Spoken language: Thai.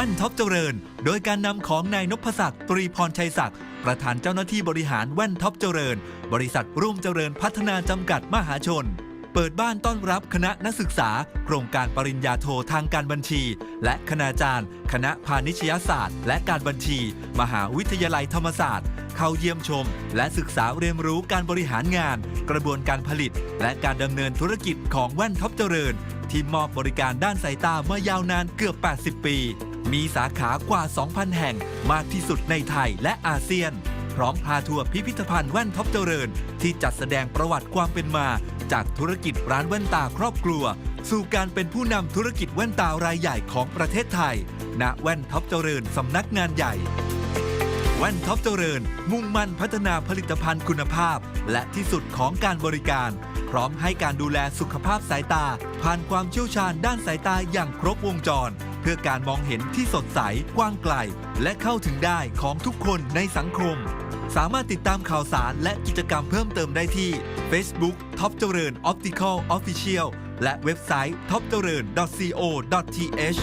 ว่นท็อปเจริญ โดยการนำของนายนพศักดิ์ตรีพรชัยศักดิ์ประธานเจ้าหน้าที่บริหารแว่นท็อปเจริญ บริษัทรุ่งเจริญพัฒนาจำกัดมหาชน เปิดบ้านต้อนรับคณะนักศึกษา โครงการปริญญาโททางการบัญชี และคณาจารย์ คณะพาณิชยศาสตร์ และการบัญชี มหาวิทยาลัยธรรมศาสตร์ เข้าเยี่ยมชม และศึกษาเรียนรู้การบริหารงาน กระบวนการผลิต และการดำเนินธุรกิจของแว่นท็อปเจริญ ที่มอบบริการด้านสายตามายาวนานเกือบ 80 ปี มีสาขากว่า 2,000 แห่งมากที่สุดในไทยและอาเซียน พร้อมพาทัวร์พิพิธภัณฑ์แว่นท็อปเจริญ ที่จัดแสดงประวัติความเป็นมา จากธุรกิจร้านแว่นตาครอบครัว สู่การเป็นผู้นำธุรกิจแว่นตารายใหญ่ของประเทศไทย ณแว่นท็อปเจริญสำนักงานใหญ่แว่นท็อปเจริญ มุ่งมั่นพัฒนาผลิตภัณฑ์คุณภาพ และที่สุดของการบริการ พร้อมให้การดูแลสุขภาพสายตา ผ่านความเชี่ยวชาญด้านสายตาอย่างครบวงจร พื่อการมองเห็นที่สดใสกว้างไกล และเข้าถึงได้ของทุกคนในสังคม สามารถติดตามข่าวสารและกิจกรรมเพิ่มเติมได้ที่ Facebook ท็อปเจริญ Optical Official และเว็บไซต์ t o p j a r e n co th